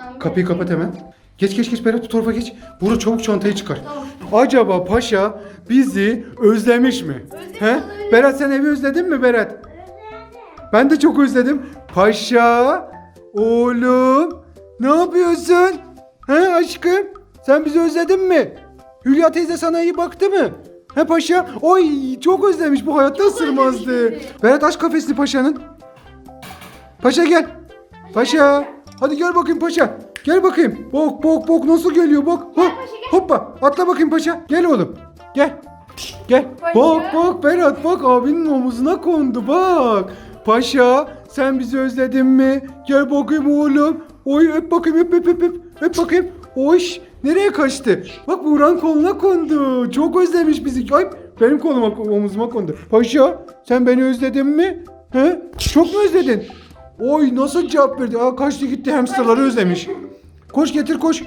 Tamam, Kapıyı kapat hemen. Geç geç geç Berat bu tarafa geç. Buğra çabuk çantayı çıkar. Tamam. Acaba paşa bizi özlemiş mi? Özlemiş He? olabilir. Berat sen evi özledin mi Berat? Ben de çok özledim. Paşa, oğlum, ne yapıyorsun? He aşkım? Sen bizi özledin mi? Hülya teyze sana iyi baktı mı? He paşa? Oy çok özlemiş bu hayatta ısırmazdı. özlemiş bizi. Berat aç kafesini paşanın. Paşa gel. Paşa. Hadi gel bakayım paşa. Gel bakayım. Bok bok bok nasıl geliyor bak. Hop, paşa, gel. Hoppa atla bakayım paşa. Gel oğlum. Gel. Gel. Paşa. Bak bak Berat bak abinin omuzuna kondu bak. Paşa sen bizi özledin mi? Gel bakayım oğlum. Oy öp bakayım öp öp öp öp. Öp bakayım. Oş nereye kaçtı? Bak Buğra'nın koluna kondu. Çok özlemiş bizi. Ay benim koluma omuzuma kondu. Paşa sen beni özledin mi? He? Çok mu özledin? Oy nasıl cevap verdi? Aa kaçtı gitti hamsterları özlemiş. Koş getir koş.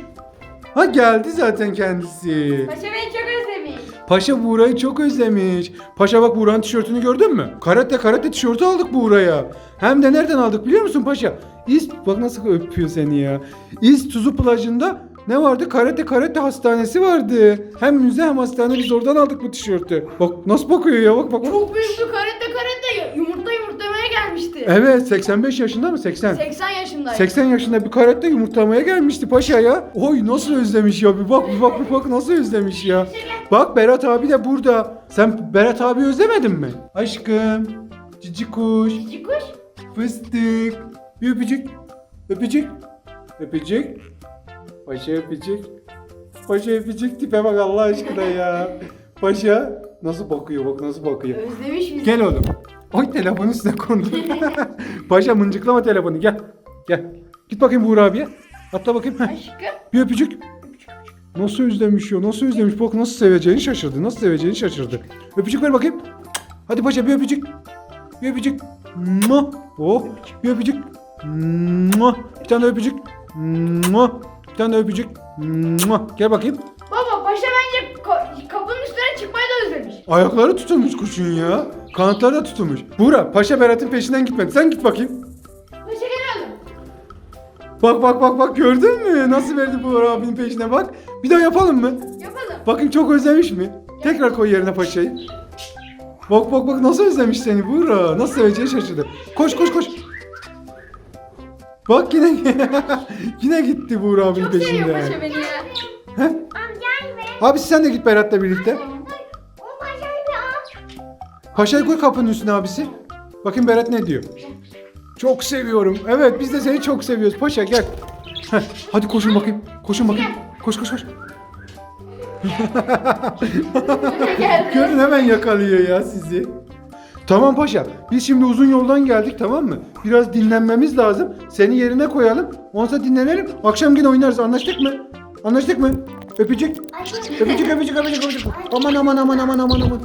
Ha geldi zaten kendisi. Paşa beni çok özlemiş. Paşa Buğra'yı çok özlemiş. Paşa bak Buğra'nın tişörtünü gördün mü? Karate karate tişörtü aldık Buğra'ya. Hem de nereden aldık biliyor musun Paşa? İz bak nasıl öpüyor seni ya. İz Tuzu plajında ne vardı? Karate karate hastanesi vardı. Hem müze hem hastane biz oradan aldık bu tişörtü. Bak nasıl bakıyor ya bak bak. Çok büyük bir karate karate yumurta gelmişti. Evet 85 yaşında mı 80? 80 yaşındaydı. 80 yaşında bir karate yumurtlamaya gelmişti paşa ya. Oy nasıl özlemiş ya bir bak bir bak bir bak nasıl özlemiş ya. Bak Berat abi de burada. Sen Berat abi özlemedin mi? Aşkım, cici kuş, Cici kuş. fıstık. Bir öpücük. Öpücük. Öpücük. Paşa öpücük. Paşa öpücük tipe bak Allah aşkına ya. Paşa nasıl bakıyor bak nasıl bakıyor. Özlemiş bizi. Gel oğlum. Ay telefonu üstüne kondu. Paşa mıncıklama telefonu gel. Gel. Git bakayım Buğra abiye. Atla bakayım. Heh. Aşkım. Bir öpücük. Nasıl özlemiş ya nasıl özlemiş bak nasıl seveceğini şaşırdı nasıl seveceğini şaşırdı. Öpücük ver bakayım. Hadi paşa bir öpücük. Bir öpücük. Mua. Oh bir öpücük. Mua. Bir tane öpücük. Mua. Bir tane öpücük. Mua. Gel bakayım. Baba paşa bence ko- kapının üstüne çıkmayı da özlemiş. Ayakları tutulmuş kuşun ya. Kanatları da tutulmuş. Buğra paşa Berat'ın peşinden gitmedi. Sen git bakayım. Paşa gel oğlum. Bak bak bak bak gördün mü? Nasıl verdi Buğra abinin peşine bak. Bir daha yapalım mı? Yapalım. Bakayım çok özlemiş mi? Tekrar koy yerine paşayı. Bak bak bak nasıl özlemiş seni Buğra. Nasıl seveceğini şaşırdı. Koş koş koş. Bak yine yine gitti Buğra abinin Çok seviyor peşinden. paşa beni ya. Heh. Abi sen de git Berat'la birlikte. Paşayı koy kapının üstüne abisi. Bakın Berat ne diyor. Çok seviyorum. Evet biz de seni çok seviyoruz. Paşa gel. Heh, hadi koşun bakayım. Koşun bakayım. Koş koş koş. Görün hemen yakalıyor ya sizi. Tamam paşa. Biz şimdi uzun yoldan geldik tamam mı? Biraz dinlenmemiz lazım. Seni yerine koyalım. Sonra dinlenelim. Akşam yine oynarız. Anlaştık mı? Anlaştık mı? Öpücük. Öpücük öpücük öpücük öpücük. Aman aman aman aman aman aman.